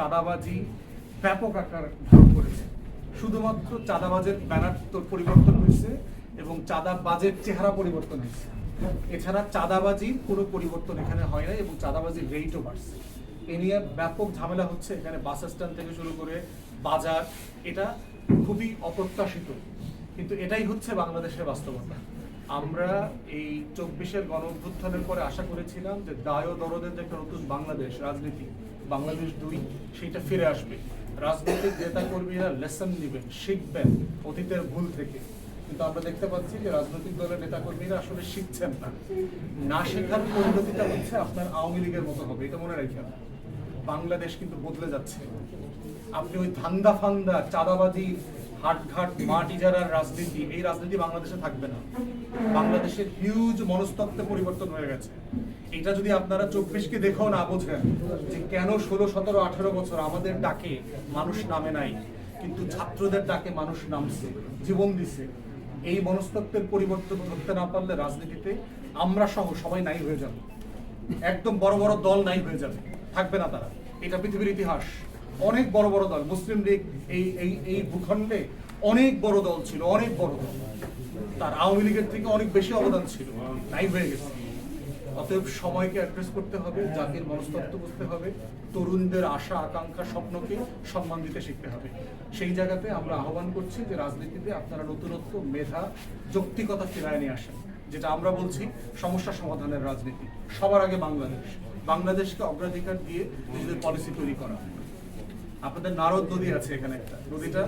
চাঁদাবাজি ব্যাপক আকার ধারণ করেছে। শুধুমাত্র চাঁদাবাজের ব্যানার পরিবর্তন হয়েছে এবং চাঁদাবাজের চেহারা পরিবর্তন হয়েছে। এছাড়া চাঁদাবাজির কোনো পরিবর্তন এখানে হয় না এবং চাঁদাবাজির রেটও বাড়ছে। এ নিয়ে ব্যাপক ঝামেলা হচ্ছে এখানে বাস স্ট্যান্ড থেকে শুরু করে বাজার। এটা খুবই অপ্রত্যাশিত। কিন্তু এটাই হচ্ছে বাংলাদেশের বাস্তবতা। আমরা এই চব্বিশের গণ অভ্যুত্থানের পরে আশা করেছিলাম যে দায় দরদের যে একটা নতুন বাংলাদেশ, রাজনীতি বাংলাদেশ দুই সেটা ফিরে আসবে। রাজনৈতিক নেতা কর্মীরা লেসন নেবেন, শিখবেন অতীতের ভুল থেকে। কিন্তু আমরা দেখতে পাচ্ছি যে রাজনৈতিক দলের নেতা কর্মীরা আসলে শিখছেন না। না শেখার পরিণতিটা হচ্ছে আপনার আওয়ামী লীগের মতো হবে, এটা মনে রাখেন। বাংলাদেশ কিন্তু বদলে যাচ্ছে। আপনি ওই ধান্দা ফান্দা, চাঁদাবাজি হাটঘাট মাঠ ইজারার রাজনীতি, এই রাজনীতি বাংলাদেশে থাকবে না। বাংলাদেশের হিউজ মনস্তত্ত্বে পরিবর্তন হয়ে গেছে। এটা যদি আপনারা চব্বিশকে দেখেও না বোঝেন যে কেন ষোলো, সতেরো, আঠেরো বছর আমাদের ডাকে মানুষ নামে নাই, কিন্তু ছাত্রদের ডাকে মানুষ নামছে, জীবন দিছে। এই মনস্তত্ত্বের পরিবর্তন ধরতে না পারলে রাজনীতিতে আমরা সহ সবাই নাই হয়ে যাব। একদম বড় বড় দল নাই হয়ে যাবে। থাকবে না তারা। এটা পৃথিবীর ইতিহাস। অনেক বড় বড় দল। মুসলিম লীগ এই এই এই ভূখণ্ডে অনেক বড় দল ছিল, অনেক বড় দল। তার আওয়ামী লীগের থেকে অনেক বেশি অবদান ছিল নাই হয়ে গেছে। অতএব সময়কে অ্যাড্রেস করতে হবে, জাতির মনস্তত্ত্ব বুঝতে হবে, তরুণদের আশা, আকাঙ্ক্ষা, স্বপ্নকে সম্মান দিতে শিখতে হবে। সেই জায়গাতে আমরা আহ্বান করছি যে রাজনীতিতে আপনারা নতুনত্ব, মেধা, যৌক্তিকতা ফেরায় নিয়ে আসেন, যেটা আমরা বলছি সমস্যা সমাধানের রাজনীতি। সবার আগে বাংলাদেশ। বাংলাদেশকে অগ্রাধিকার দিয়ে নিজেদের পলিসি তৈরি করা। আপনাদের নারদ নদী আছে এখানে একটা। নদীটা